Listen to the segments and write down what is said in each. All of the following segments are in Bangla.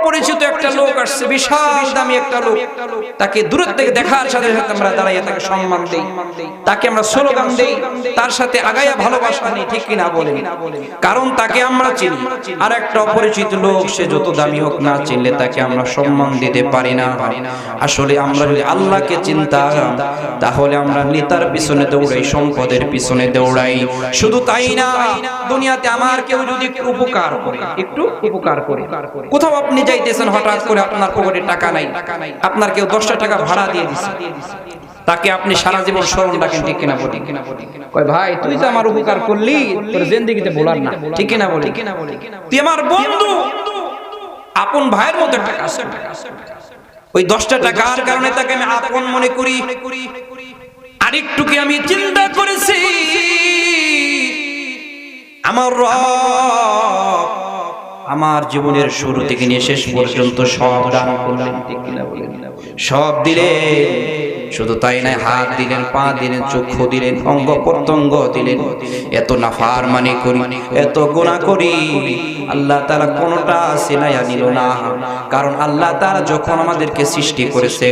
অপরিচিত একটা লোক আসছে বিশাল দামি একটা লোক। তাকে দূরের থেকে দেখার সাথে সাথে আমরা দাঁড়াইয়া তাকে সম্মান দেই। তাকে আমরা স্লোগান দেই তার সাথে আগাইয়া ভালোবাসা নেই ঠিক কিনা বলেন। কারণ তাকে আমরা চিনি। আর একটা অপরিচিত লোক সে যত দামি হোক না চিনলে তাকে আমরা সম্মান দিতে পারি না। আসলে আমরা যদি আল্লাহকে চিন্তা তাহলে আমরা নেতার পিছনে দৌড়াই সম্পদের পিছনে দৌড়াই। শুধু তাই না দুনিয়াতে আমার কেউ যদি একটু উপকার করে একটু উপকার করে কোথাও আপনি যাইতেছেন হঠাৎ করে আপনার পকেটে টাকা নাই। আপনার কেউ দশটা টাকা ভাড়া দিয়ে দিচ্ছে তাকে আপনি সারা জীবন স্মরণ রাখেন, ঠিক কিনা বলি? কয়, ভাই, তুই তো আমার উপকার করলি, তোর জিন্দিগিতে বলার না। ঠিক কিনা বলি? তুই আমার বন্ধু। আপন ভাইয়ের মতো একটা কাজ ওই দশটা টাকার কারণে তাকে আমি আপন মনে করি। আরেকটু কি আমি চিন্তা করেছি। আমার রব আমার জীবনের শুরু থেকে নিয়ে শেষ পর্যন্ত সব দান করলেন। সব দিলেন। শুধু তাই নাই হাত দিলেন, পা দিলেন, চক্ষু দিলেন, অঙ্গ প্রত্যঙ্গ দিলেন। এত নাফার মানে করি, এত গুণা করি। আল্লাহ তারা কোনটা সিনাইয়া নিল না। কারণ আল্লাহ তারা যখন আমাদেরকে সৃষ্টি করেছে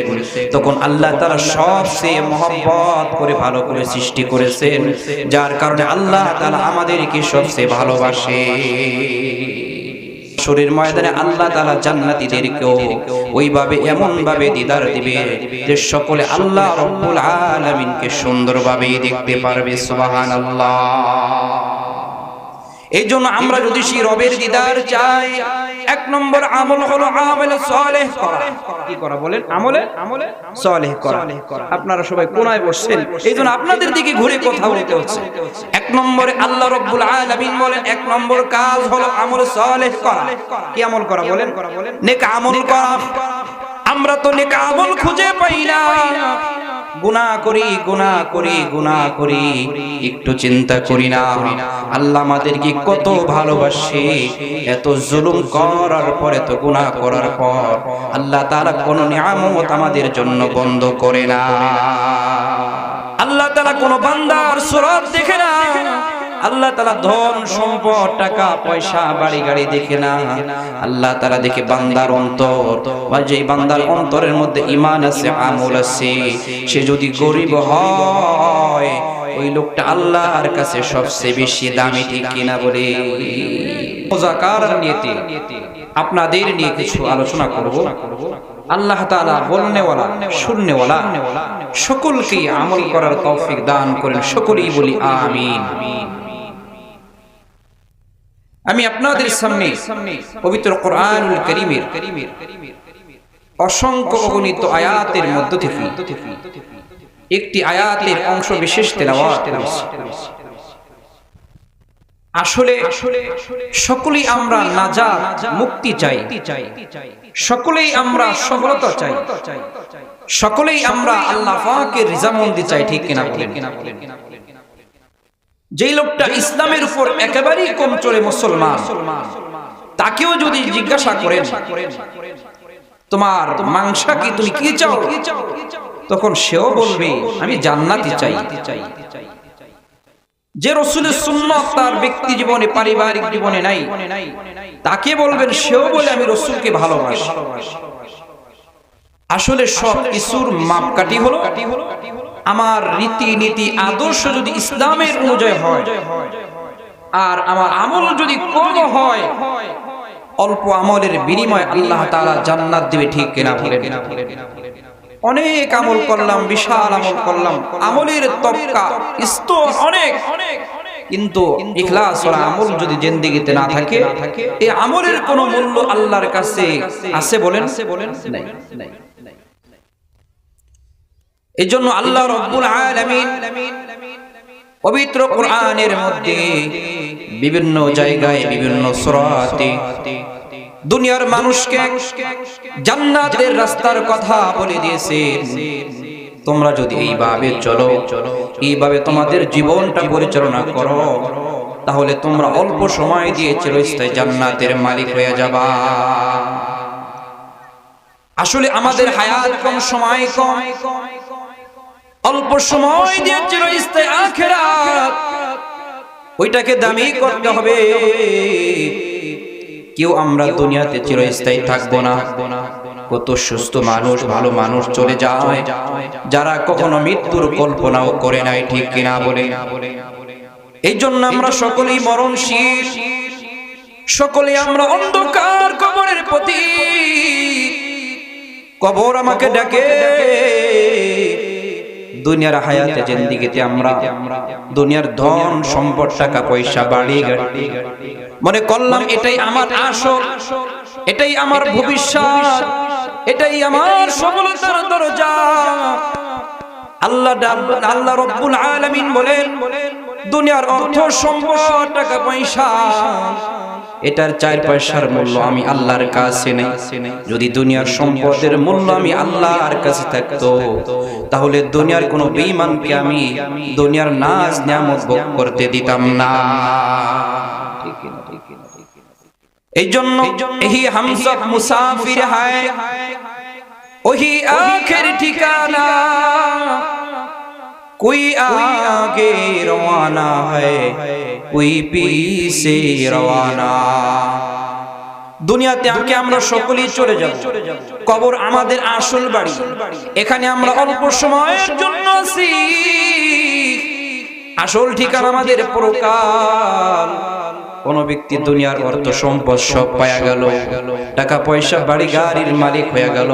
তখন আল্লাহ তারা সবচেয়ে মহব্বত করে ভালো করে সৃষ্টি করেছেন। যার কারণে আল্লাহ তারা আমাদেরকে সবচেয়ে ভালোবাসে। শরীর ময়দানে আল্লাহ তালা জান্নাতীদেরকেও ওইভাবে এমন ভাবে দিদার দিবে যে সকলে আল্লাহ রব্বুল আলামিনকে সুন্দরভাবে দেখতে পারবে সুবাহান আল্লাহ এই জন্য আমরা যদি সেই রবের দিদার চাই, এক নম্বর আমল হলো আমল করা। কি করা বলেন? আমলে? আমলে সালেহ করা। আপনারা সবাই কোনায় বসছেন। এই জন্য আপনাদের দিকে ঘুরে কথা বলতে হচ্ছে। এক নম্বরে আল্লাহ রব্বুল আলামিন বলেন, এক নম্বর কাজ হলো আমল সালেহ করা। কি আমল করা বলেন? নেক আমল করা। আমরা তো নেক আমল খুঁজে পাই না। গুনা করি গুনা করি গুনা করি। একটু চিন্তা করি না। আল্লাহ আমাদেরকে কত ভালোবাসে। এত জুলুম করার পর, এত গুনা করার পর আল্লাহ তারা কোনো নিয়ামত আমাদের জন্য বন্ধ করে না। আল্লাহ তারা কোনো বান্দার সুরত দেখে না। আল্লাহ তালা ধন, সম্পদ, টাকা, পয়সা, বাড়ি, গাড়ি দেখে না। আল্লাহ তালা দেখে বান্দার অন্তর। যে বান্দার অন্তরের মধ্যে ইমান আছে, আমল আছে, সে যদি গরিব হয়, ওই লোকটা আল্লাহর কাছে সবচেয়ে বেশি দামি, ঠিক কিনা বলে? আপনাদের নিয়ে কিছু আলোচনা করব। আল্লাহ তাআলা বলনেওয়ালা, শুননেওয়ালা সকলকে আমল করার তৌফিক দান করেন, সকলেই বলি আমিন। আমি আপনাদের সামনে পবিত্র কোরআনুল করিমের অসংখ্য অগণিত আয়াতের মধ্য থেকে একটি আয়াতের অংশ বিশেষ তেলাওয়াত আসলে সকলেই আমরা নাজাত মুক্তি চাই। সকলেই আমরা সফলতা চাই। সকলেই আমরা আল্লাহ পাকের রিজামন্দি চাই ঠিক কিনা যেই লোকটা ইসলামের উপর একেবারেই কম চলে মুসলমান তাকেও যদি জিজ্ঞাসা করেন তোমার মাংসা কি তুমি কি চাও? তখন সেও বলবে আমি জান্নাতি চাই। যে রসুলের সুন্নত তার ব্যক্তি জীবনে পারিবারিক জীবনে নাই। তাকে বলবেন সেও বলে আমি রসুলকে ভালোবাসি। আসলে সব কিছুর মাপকাঠি হলো আমার রীতি নীতি আদর্শ যদি ইসলামের অনুযায়ী হয় আর আমার আমল যদি কম হয় অল্প আমলের বিনিময় আল্লাহ তাআলা জান্নাত দিবে ঠিক কিনা বলেন। অনেক আমল করলাম বিশাল আমল করলাম আমলের তবকা স্তর অনেক। কিন্তু ইখলাস ওরা আমল যদি জিন্দেগিতে না থাকে এই আমলের কোনো মূল্য আল্লাহর কাছে আছে বলেন? নাই এই জন্য আল্লাহ রব্বুল আলামিন পবিত্র কোরআনের মধ্যে বিভিন্ন জায়গায় বিভিন্ন সূরাতে দুনিয়ার মানুষকে জান্নাতের রাস্তার কথা বলে দিয়েছে তোমরা যদি এইভাবে চলো, এইভাবে তোমাদের জীবনটা পরিচালনা করো, তাহলে তোমরা অল্প সময় দিয়ে চিরস্থায়ী জান্নাতের মালিক হয়ে যাবা। আসলে আমাদের হায়াত কম, সময় কম। অল্প সময় দিয়ে চিরস্থায়ী আখেরাত। ওইটাকে দামি করতে হবে। কেউ আমরা দুনিয়াতে চিরস্থায়ী থাকব না। কত সুস্থ মানুষ ভালো মানুষ চলে যায়। যারা কখনো মৃত্যুর কল্পনাও করে নাই ঠিক কিনা বলে। এই জন্য আমরা সকলেই মরণশীল। সকলে আমরা অন্ধকার কবরের প্রতি কবর আমাকে ডাকে। দুনিয়ার হায়াতে জিন্দিগিতে আমরা দুনিয়ার ধন সম্পদ টাকা পয়সা বাড়ি গাড়ি মনে করলাম এটাই আমার আসল এটাই আমার ভবিষ্যৎ এটাই আমার সফলতার দরজা। আল্লাহ আল্লাহ রব্বুল আলামিন বলেন দুনিয়ার অর্থ সম্পদ টাকা পয়সা। এটার চার পয়সার মূল্য আমি আল্লাহর কাছে নেই। যদি দুনিয়ার সম্পদের মূল্য আমি আল্লাহর কাছে থাকতো, তাহলে দুনিয়ার কোনো বেঈমানকে আমি দুনিয়ার নাজ নিয়ামত ভোগ করতে দিতাম না। এই জন্য এই হামসব মুসাফির হায়, ওহি আখের ঠিকানা کوئی آگے روانہ ہے کوئی پیچھے দুনিয়াতে আগে আমরা সকলেই চলে যাব। কবর আমাদের আসল বাড়ি। এখানে আমরা অল্প সময়ের জন্য আসল ঠিকানা আমাদের প্রকার কোন ব্যক্তি দুনিয়ার অর্থ সম্পদ সব পায়া গেল। টাকা পয়সা বাড়ি গাড়ির মালিক হয়ে গেল।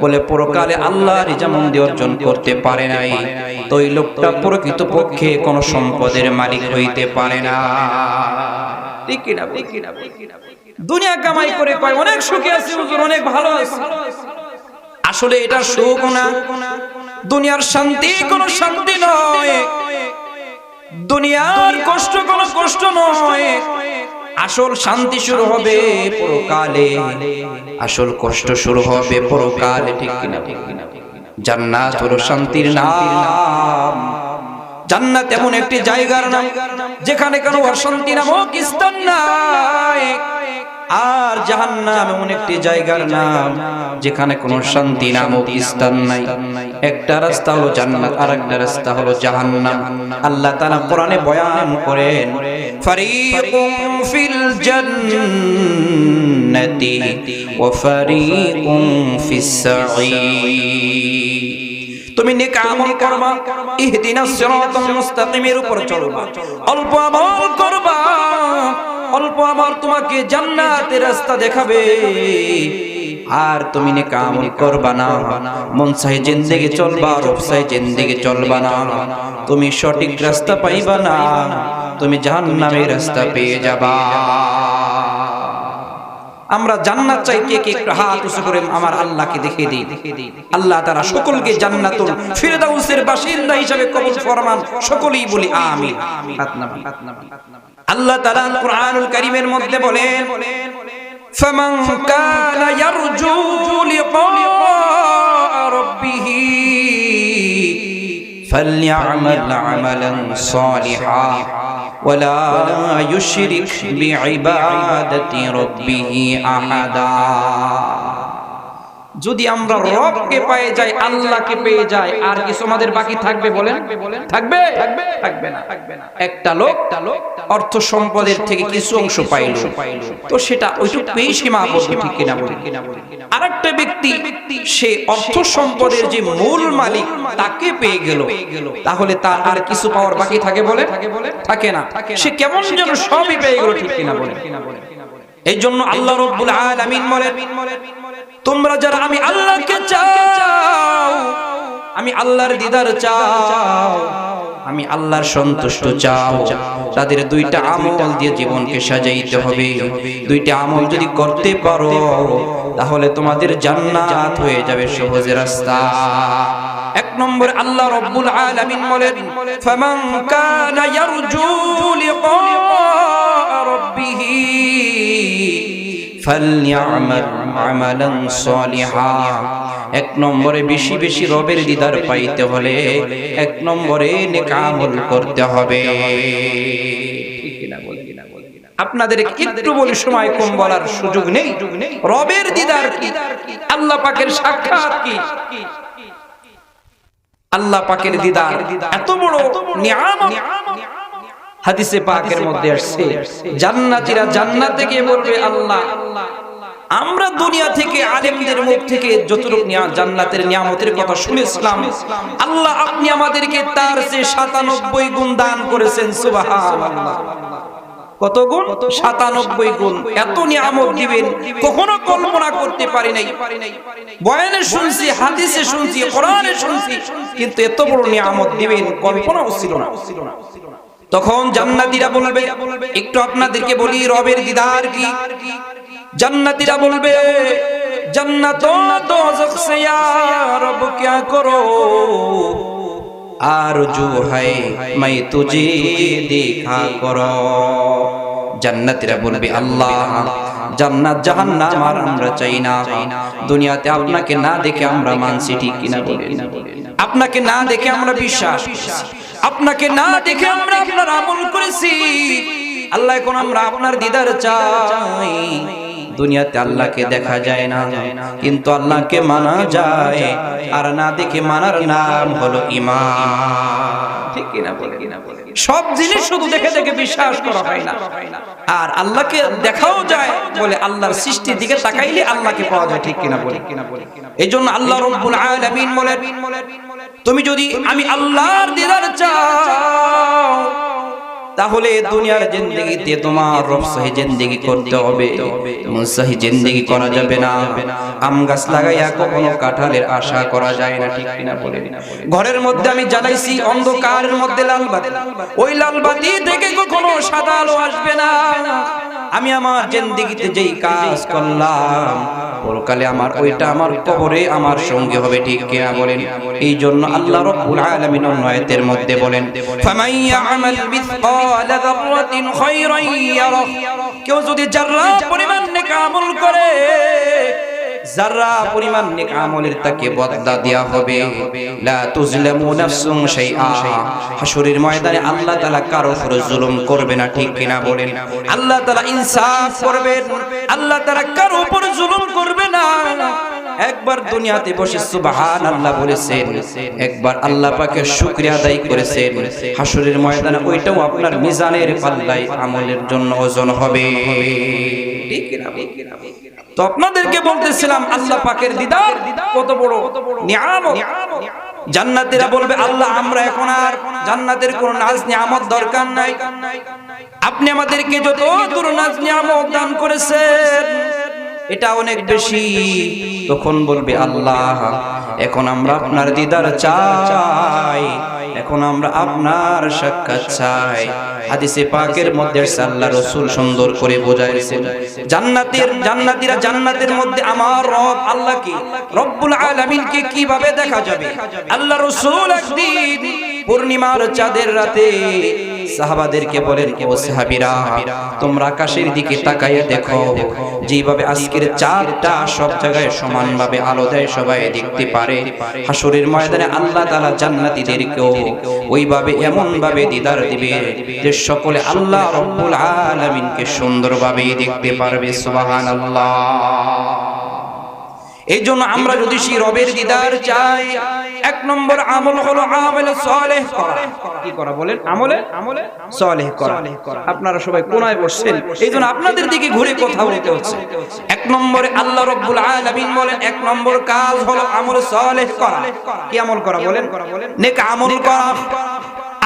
বলে পরকালে আল্লাহর রিজামন্দি অর্জন করতে পারে নাই তো এই লোকটা প্রকৃত পক্ষে কোন সম্পদের মালিক হইতে পারে না? দুনিয়া কামাই করে কয় অনেক সুখে আছি, হুজুর, অনেক ভালো আছি। আসলে এটা সুখ না। দুনিয়ার শান্তি কোনো শান্তি নয়। দুনিয়ার কষ্ট কোনো কষ্ট নয়। আসল শান্তি শুরু হবে পরকালে। আসল কষ্ট শুরু হবে পরকালে, ঠিক কিনা? জান্নাত হলো শান্তির নাম। জান্নাত এমন একটি জায়গার নাম, যেখানে কোনো অশান্তি নামক স্থান নাই। আর জাহান্নাম এমন একটি জায়গার নাম, যেখানে কোনো শান্তি নামক স্থান নাই। একটা রাস্তা হলো জান্নাত আর একটা রাস্তা হলো জাহান্নাম। আল্লাহ তাআলা কোরআনে বয়ান করেন ফিল জান্নাতি ওয়া ফারিকুম ফিস সাঈর তুমি নেক আমল করবা ইহদিনাস সিরাতাল মুস্তাকিমের উপর চলবা। অল্প আমল করবা অল্প আমল তোমাকে জান্নাতের রাস্তা দেখাবে। আর তুমি নেক আমল করবা না। মন চাই জিন্দেগি চলবা রূপ চাই জিন্দেগি চলবা না। তুমি সঠিক রাস্তা পাইবা না, তুমি জাহান্নামের রাস্তা পেয়ে যাবা। আমরা জান্নাত চাই কে কে হাত উঁচু করে আমার আল্লাহকে দেখিয়ে দিই। আল্লাহ তারা সকলকে জান্নাতুল ফিরদাউসের বাসিন্দা হিসেবে কবুল ফরমান, সকলেই বলি আমিন। আল্লাহ তাআলা কুরআনুল কারীমের মধ্যে বলেন فمن كان يرجو لقاء ربه فليعمل عملا صالحا ولا يشرك بعبادة ربه أحدا. যদি আমরা রবকে পেয়ে যাই আল্লাহকে পেয়ে যাই আর কিছু আমাদের বাকি থাকবে বলেন? থাকবে থাকবে? না। একটা লোক অর্থ সম্পদের থেকে কিছু অংশ পাইল। তো সেটা ওইটুকু পেয়ে সীমাবদ্ধ ঠিক কিনা বলি আর একটা ব্যক্তি সে অর্থ সম্পদের যে মূল মালিক তাকে পেয়ে গেল। তাহলে তার আর কিছু পাওয়ার বাকি থাকে বলে থাকে না। সে কেমন যেন সবই পেয়ে গেল ঠিক কিনা বলে এই জন্য আল্লাহ রব্বুল আলামিন বলেন তোমরা যারা আমি আল্লাহকে চাও, আমি আল্লাহর দিদার চাও, আমি আল্লাহর সন্তুষ্ট চাও। তাদের দুইটা আমল দিয়ে জীবনকে সাজাইতে হবে। দুইটা আমল যদি করতে পারো, তাহলে তোমাদের জান্নাত হয়ে যাবে সহজ রাস্তা। এক নম্বর আল্লাহ রব্বুল আলামিন বলেন, ফামান কানা ইয়ারজু লিকা রাব্বিহি এক নম্বরে বেশি বেশি রবের দিদার পাইতে হলে এক নম্বরে করতে হবে। আপনাদের একটু বলি সময় কম বলার সুযোগ নেই। রবের দিদার কি? আল্লাহ পাকের সাক্ষাৎ কি? আল্লাহ পাকের দিদার এত বড় নিয়ামত। হাদিসে পাকের মধ্যে আসছে জান্নাতীরা জান্নাতে গিয়ে বলবে আল্লাহ আমরা দুনিয়া থেকে আলেমদের মুখ থেকে যতটুকু জান্নাতের নিয়ামতের কথা শুনেছিলাম। আল্লাহ আপনি আমাদেরকে তার চেয়ে সাতানব্বই গুণ দান করেছেন সুবহানাল্লাহ। কত গুণ? সাতানব্বই গুণ। এত নিয়ামত দিবেন কখনো কল্পনা করতে পারি নাই। বয়ানে শুনছি হাদিসে শুনছি কোরআনে শুনছি কিন্তু এত বড় নিয়ামত দিবেন কল্পনাও ছিল না। তখন জান্নাতীরা বলবে একটু আপনাদেরকে বলি রবের দিদার কি জান্নাতীরা বলবে জান্নাত দোজখ সে ইয়া রব क्या करो आरजू है मैं तुझे देखा करो জান্নাতীরা বলবে আল্লাহ জান্নাত জাহান্নাম আর আমরা চাই না দুনিয়াতে আপনাকে না দেখে আমরা মানছি ঠিক কিনা বলেন আপনাকে না দেখে আমরা বিশ্বাস করেছি। আপনাকে না দেখে আমরা আপনার আমল করেছি। আল্লাহ এখন আমরা আপনার দিদার চাই। দুনিয়াতে আল্লাহকে দেখা যায় না। কিন্তু আল্লাহকে মানা যায়। আর না দেখে মানার নাম হলো ইমান। ঠিক কিনা বলে সব জিনিস শুধু দেখে দেখে বিশ্বাস করা হয় না। আর আল্লাহকে দেখাও যায়, বলে আল্লাহর সৃষ্টির দিকে তাকাইলে আল্লাহকে পাওয়া যায় ঠিক কিনা বলে। এই জন্য আল্লাহ রব্বুল আলামিন বলে তুমি যদি আমি আল্লাহর দিদার চাও তাহলে দুনিয়ার জিন্দগিতে তোমার রব সহি জিন্দগি করতে হবে। মুনসাহি জিন্দগি করা যাবে না। আম গাছ লাগাইয়া কখনো কাঁঠালের আশা করা যায় না, ঠিক কিনা বলে ঘরের মধ্যে আমি জ্বালাইছি, অন্ধকারের মধ্যে লাল বাতি। ওই লাল বাতি থেকে কখনো সাদা আলো আসবে না। আমি আমার জিন্দগিতে যেই কাজ করলাম পরকালে আমার ওইটা আমার কবরে আমার সঙ্গে হবে ঠিক কিনা বলেন। এই জন্য আল্লাহ রব্বুল আলামিন আয়াতের মধ্যে বলেন ফামান ইয়ামাল মিসকালা যাররাতিন খায়রান ইয়ারাহ কেউ যদি যাররা পরিমাণ নেক আমল করে যারা পরিমাণ নেক আমলের তাকে বদলা দেয়া হবে। লা তুজলামু নাফসুন শাইআ। হাসরের ময়দানে আল্লাহ তাআলা কারও উপর জুলুম করবে না, ঠিক কিনা বলেন? আল্লাহ তাআলা ইনসাফ করবেন। আল্লাহ তাআলা কারও উপর জুলুম করবে না। একবার দুনিয়াতে বসে সুবহান আল্লাহ বলেছেন, একবার আল্লাহ পাকের শুকরিয়া আদায় করেছেন। হাসরের ময়দানে ওইটাও আপনার মিজানের পাল্লায় আমলের জন্য ওজন হবে। ঠিক কিনা তো আপনাদেরকে বলতেছিলাম, আল্লাহ পাকের দিদার, কত বড় নিয়ামত। বলবে, আল্লাহ, আমরা এখন আর জান্নাতের কোন নাজ নিয়ামত দরকার নাই। আপনি আমাদেরকে যত দূর নাজ নিয়ামত দান করেছেন, এটা অনেক বেশি। তখন বলবে, আল্লাহ, এখন আমরা আপনার দিদার চাই। এখন আমরা আপনার সাক্ষাৎ চাই। হাদিসে পাকের মধ্যে আল্লাহ রসুল সুন্দর করে বোঝাইছেন। জান্নাতের জান্নাতীরা জান্নাতের মধ্যে আমার রব আল্লাহ কি? রব্বুল আলামিনকে কীভাবে দেখা যাবে? আল্লাহ রসুল একদিন পূর্ণিমার চাঁদের রাতে সাহাবাদেরকে বলেন, ও সাহাবীরা, তোমরা আকাশের দিকে তাকাইয়া দেখো। যেভাবে আজকের চাঁদটা সব জায়গায় সমানভাবে আলো দেয়, সবাই দেখতে পারে। হাসরের ময়দানে আল্লাহ তাআলা জান্নাতীদেরকেও ওইভাবে এমন ভাবে দিদার দিবে যে সকলে আল্লাহ রব্বুল আলামিনকে সুন্দরভাবে দেখতে পারবে, সুবহানাল্লাহ। এই জন্য আমরা যদি সেই রবের দিদার চাই এক নম্বর আমল হলো আমলে সলেহ করা। কি করা বলেন? আমলে? আমলে? সলেহ করা। আপনারা সবাই কোনায় বসছেন। এই জন্য আপনাদের দিকে ঘুরে কথা বলতে হচ্ছে। এক নম্বরে আল্লাহ রব্বুল আলামিন বলেন এক নম্বর কাজ হলো আমল সলেহ করা। কি আমল করা বলেন। নেক আমল করা।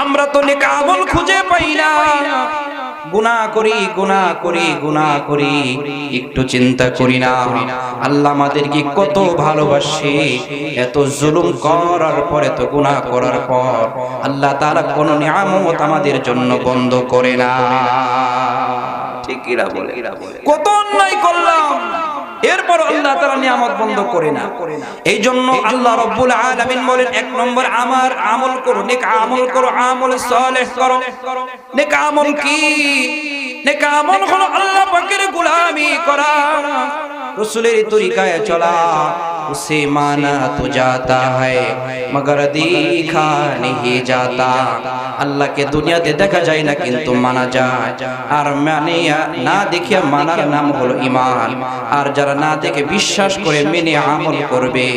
আমরা তো নেক আমল খুঁজে পাই না। গুনাহ করি গুনাহ করি গুনাহ করি। একটু চিন্তা করি না। আল্লাহ আমাদেরকে কত ভালোবাসে। এত জুলুম করার পরে তো গুনাহ করার পর আল্লাহ তাআলা কোন নিয়ামত আমাদের জন্য বন্ধ করে না। ঠিক কিরা বলে। কত অন্যায় করলাম। এরপর আল্লাহ তারা নিয়ামত বন্ধ করে না। এই জন্য আল্লাহ রব্বুল আলামিন বলেন এক নম্বর আমার আমল করো নেক আমল করো আমল সালেহ করো। নেক আমল কি? নেক আমল হলো আল্লাহ পাকের গোলামি করা রসুলের তরিকায় চলা। उसे माना तो जाता है मगर देखा नहीं जाता আল্লাহকে দুনিয়াতে দেখা যায় না কিন্তু মানা যায় আর মানে না দেখে মানার নাম হলো ইমান আর যারা না দেখে বিশ্বাস করে মেনে আমল করবে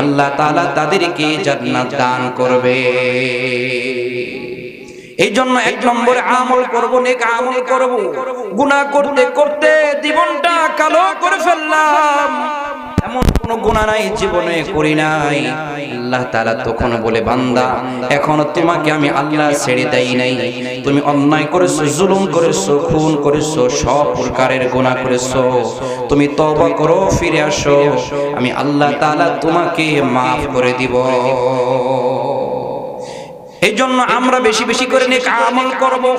আল্লাহ তাআলা তাদেরকে জান্নাত দান করবে এই জন্য এক নম্বরে আমল করব নেক আমল করব গুনাহ করতে করতে জীবনটা কালো করে ফেললাম এমন কোন গুণা নাই, জীবনে করি নাই। আল্লাহ তাআলা তখন বলে, বান্দা, এখনও তোমাকে আমি আল্লাহ ছেড়ে দেই নাই। তুমি অন্যায় করেছ, জুলুম করেছ, খুন করেছ, সব প্রকারের গুনাহ করেছ। তুমি তওবা করো, ফিরে আসো। আমি আল্লাহ তাআলা তোমাকে মাফ করে দিব। এই জন্য আমরা বেশি বেশি করে নেক আমল করব।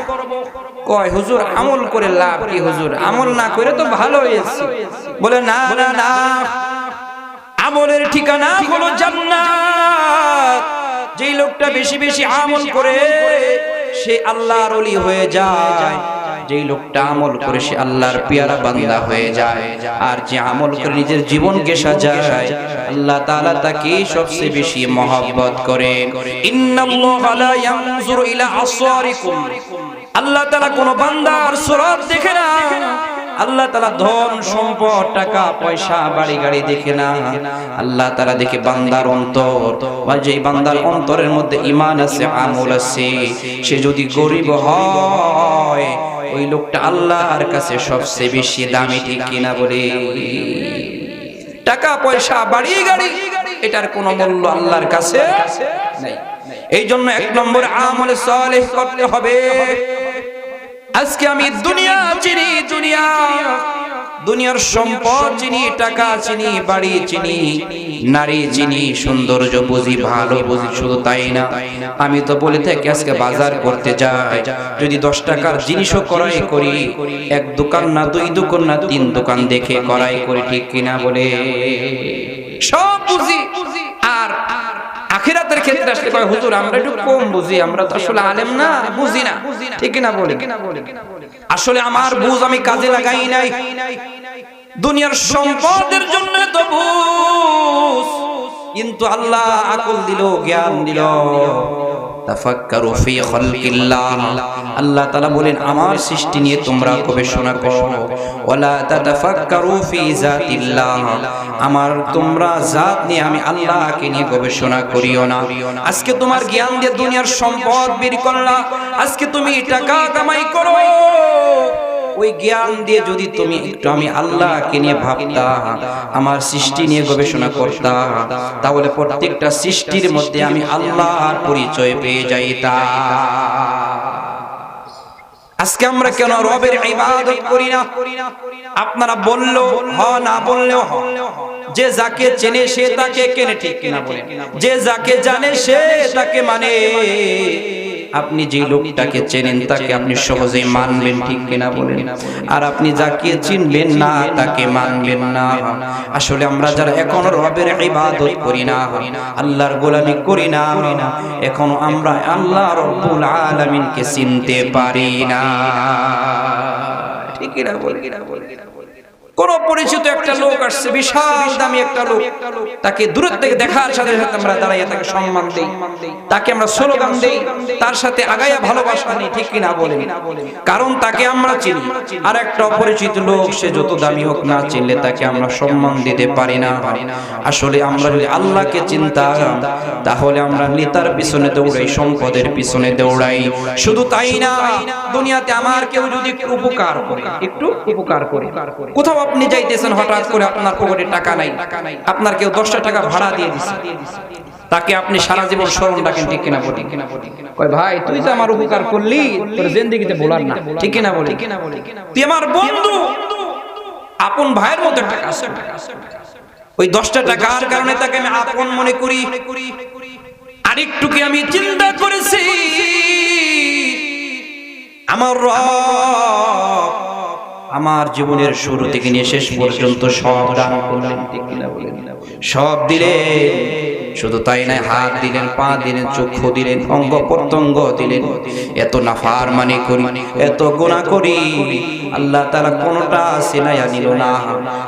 কয়, হুজুর, আমল করে লাভ কি হুজুর? আমল না করে তো ভালো হয়েছে। বলে, না না না। আমলের ঠিকানা হলো জান্নাত। যেই লোকটা বেশি বেশি আমল করে সে আল্লাহর ওলি হয়ে যায়। যেই লোকটা আমল করে সে আল্লাহর পিয়ারা বান্দা হয়ে যায়। আর যে আমল করে নিজের জীবনকে সাজায় আল্লাহ তাআলা তাকে সবচেয়ে বেশি মহব্বত করে। ইন্নাল্লাহা লা ইয়ানজুরু ইলা আসওয়ারিকুম আল্লাহ তাআলা কোন বান্দার সুরত দেখে না। আল্লাহ তালা ধন সম্পদ টাকা পয়সা বাড়ি গাড়ি দেখে না। আল্লাহ তালা দেখে বান্দার অন্তর। বা যে বান্দার অন্তরের মধ্যে ইমান আছে আমল আছে সে যদি গরিব হয় ওই লোকটা আল্লাহর কাছে সবচেয়ে বেশি দামি ঠিক কিনা বলে? টাকা পয়সা বাড়ি গাড়ি এটার কোনো মূল্য আল্লাহর কাছে নেই। এই জন্য এক নম্বর আমল সালেহ করতে হবে। আজকে আমি দুনিয়া চিনি, দুনিয়া। দুনিয়ার সম্পদ চিনি, টাকা চিনি, বাড়ি চিনি, নারী চিনি, সৌন্দর্য বুঝি, ভালো বুঝি, শুধু তাই না। আমি তো বলে থাকি আজকে বাজার করতে যাই। যদি দশ টাকার জিনিসও ক্রয় করি, এক দোকান না, দুই দোকান না, তিন দোকান দেখে ক্রয় করি, ঠিক কিনা বলে? সব বুঝি। আখিরাতের ক্ষেত্রে আসলে কয় হুজুর, আমরা একটু কম বুঝি, আমরা তো আসলে আলেম না, বুঝি না। ঠিক না বলি? আসলে আমার বুঝ আমি কাজে লাগাই নাই। দুনিয়ার সম্পদের জন্য তো বুঝ, কিন্তু আল্লাহ আকল দিল, জ্ঞান দিল। তাফাক্কারু ফি খালকিল্লাহ। আল্লাহ তাআলা বলেন, আমার সৃষ্টি নিয়ে তোমরা গবেষণা করো। ওয়ালা তাতাফাক্কারু ফি যাতিল্লাহ। আমার তোমরা জাত নিয়ে আমি আল্লাহকে নিয়ে গবেষণা করিও না। আজকে তোমার জ্ঞান দিয়ে দুনিয়ার সম্পদ বের করলা। আজকে তুমি টাকা কামাই করো। ওই জ্ঞান দিয়ে যদি তুমি একটু আমি আল্লাহকে নিয়ে ভাবতা, আমার সৃষ্টি নিয়ে গবেষণা করতা, তাহলে প্রত্যেকটা সৃষ্টির মধ্যে আমি আল্লাহর পরিচয় পেয়ে যাইতাম আজকে আমরা কেন রবের ইবাদত করি না? আপনারা বলল হ না বললেও হ যে যাকে চেনে সে তাকে কেনে ঠিক কিনা বলেন যে যাকে জানে সে তাকে মানে। আপনি যে লোকটাকে চেনেন তাকে আপনি সহজেই মানবেন ঠিক কিনা বলেন? আর আপনি যাকে চিনবেন না তাকে মানবেন না। আসলে আমরা যারা এখন রবের ইবাদত করি না আল্লাহর গোলামি করি না এখন আমরা আল্লাহ রব্বুল আলামিনকে চিনতে পারি না। ঠিক কিনা বলি কোন পরিচিত একটা লোক আসছে, বিশাল দামি একটা লোক। তাকে দূরের থেকে দেখার সাথে সাথে আমরা দাঁড়াইয়া তাকে সম্মান দেই। তাকে আমরা স্লোগান দেই, তার সাথে আগাইয়া ভালোবাসা নেই, ঠিক কিনা বলেন? কারণ তাকে আমরা চিনি। আর একটা অপরিচিত লোক, সে যত দামি হোক না চিনলে তাকে আমরা সম্মান দিতে পারি না। আসলে আমরা যদি আল্লাহকে চিন্তাম, তাহলে আমরা নেতার পিছনে দৌড়াই, সম্পদের পিছনে দৌড়াই। শুধু তাই না, দুনিয়াতে আমার কেউ যদি একটু উপকার করে, একটু উপকার করে, কোথাও আপনি যাইতেছেন, হঠাৎ করে আপনার পকেটে টাকা নাই। আপনার কেউ দশটা টাকা ভাড়া দিয়ে দিচ্ছে তাকে আপনি সারা জীবন স্মরণ রাখেন, ঠিক কিনা বলি? কয়, ভাই, তুই তো আমার উপকার করলি, তোর জিন্দিগিতে বলার না। ঠিক কিনা বলি? তুই আমার বন্ধু। আপন ভাইয়ের মতো টাকা আছে ওই দশটা টাকার কারণে তাকে আমি আপন মনে করি। আরেকটু কি আমি চিন্তা করেছি। আমার রব আমার জীবনের শুরু থেকে নিয়ে শেষ পর্যন্ত সব দান করলেন। সব দিলেন। শুধু তাই নাই হাত দিলেন, পা দিলেন, চক্ষু দিলেন, অঙ্গ প্রত্যঙ্গ দিলেন। এত নাফার মানে করি, এত গুণা করি। আল্লাহ তারা কোনটা সিনাইয়া নিল না।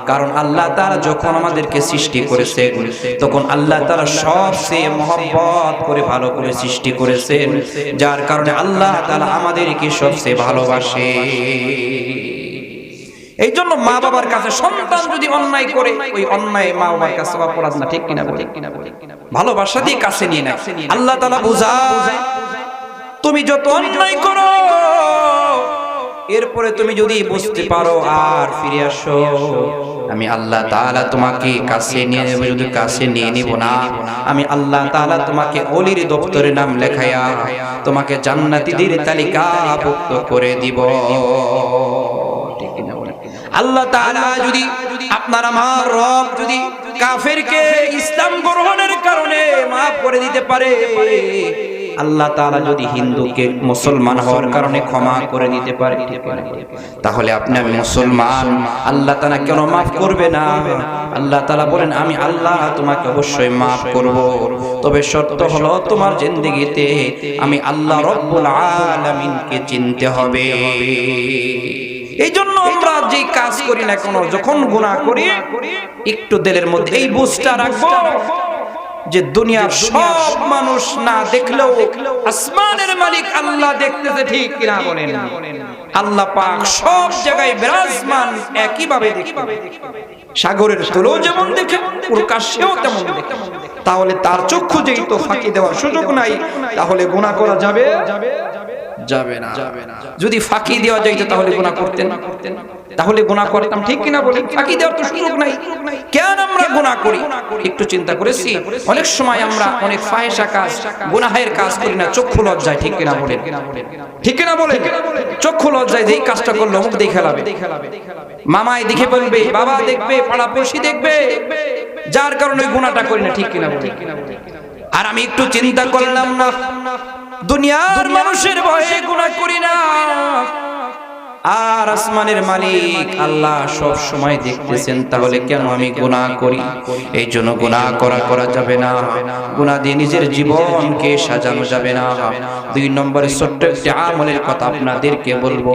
কারণ আল্লাহ তারা যখন আমাদেরকে সৃষ্টি করেছেন, তখন আল্লাহ তারা সবচেয়ে মহব্বত করে ভালো করে সৃষ্টি করেছেন। যার কারণে আল্লাহ তারা আমাদেরকে সবচেয়ে ভালোবাসে। এই জন্য মা বাবার কাছে সন্তান যদি অন্যায় করে ওই অন্যায় মা বাবার কাছে অপরাধ না ঠিক কিনা বলে ভালোবাসা দিয়ে কাছে নিয়ে নেয়। আল্লাহ তালা বুঝায় তুমি যত অন্যায় করো এরপরে তুমি যদি বুঝতে পারো আর ফিরে আসো আমি আল্লাহ তাআলা তোমাকে কাছে নিয়ে নেব যদি কাছে নিয়ে নিব না আমি আল্লাহ তাআলা তোমাকে অলির দপ্তরে নাম লেখায়া তোমাকে জান্নাতীদের তালিকাভুক্ত করে দিব? আল্লাহ তাআলা যদি আপনার আমার রব যদি কাফেরকে ইসলাম গ্রহণের কারণে মাফ করে দিতে পারে, আল্লাহ তাআলা যদি হিন্দুকে মুসলমান হওয়ার কারণে ক্ষমা করে দিতে পারে, তাহলে আপনি আমি মুসলমান, আল্লাহ তাআলা কেন মাফ করবে না? আল্লাহ তাআলা বলেন, আমি আল্লাহ তোমাকে অবশ্যই মাফ করব। তবে শর্ত হলো তোমার জিন্দেগিতে আমি আল্লাহ রব্বুল আলামিনকে চিনতে হবে। এই জন্য আমরা যে কাজ করি না কোনো, যখন গুনাহ করি, একটু দিলের মধ্যে এই বুঝটা রাখব যে দুনিয়ার সব মানুষ না দেখলেও আসমানের মালিক আল্লাহ দেখতেছে ঠিক কিনা বলেন আল্লাহ পাক সব জায়গায় বিরাজমান একই ভাবে সাগরের তলেও যেমন দেখে প্রকাশ্যেও তেমন দেখে। তাহলে তার চক্ষু যেই তো ফাঁকি দেওয়ার সুযোগ নাই, তাহলে গুনাহ করা যাবে? যাবে না। যদি ফাঁকি দেওয়া যাইতো তাহলে গুনাহ করতেন। তাহলে গুনাহ করতাম, ঠিক কিনা বলি ফাঁকি দেওয়ার তো সুযোগ নাই। কেন আমরা গুনাহ করি? একটু চিন্তা করেছি। অনেক সময় আমরা অনেক ফাহেসা কাজ, গুনাহের কাজ করি না, চক্ষু লজ্জায়, ঠিক কিনা বলেন? ঠিক কিনা বলে চক্ষু লজ্জায় যেই কাজটা করল মুখ দেখে লাবে মামাই দেখে বলবে, বাবা দেখবে, পাড়া পড়শি দেখবে। যার কারণে ওই গুনাহটা করি না, ঠিক কিনা বলে আর আমি একটু চিন্তা করলাম না। দুনিয়ার মানুষের ভয়ে গুনাহ করি না। আর আসমানের মালিক আল্লাহ সব সময় দেখতেছেন তাহলে কেন আমি গুনাহ করি? এই জন্য গুনাহ করা করা যাবে না। গুনাহ দিয়ে নিজের জীবনকে সাজানো যাবে না। দুই নম্বরে ছোট্ট একটি আমলের কথা আপনাদেরকে বলব।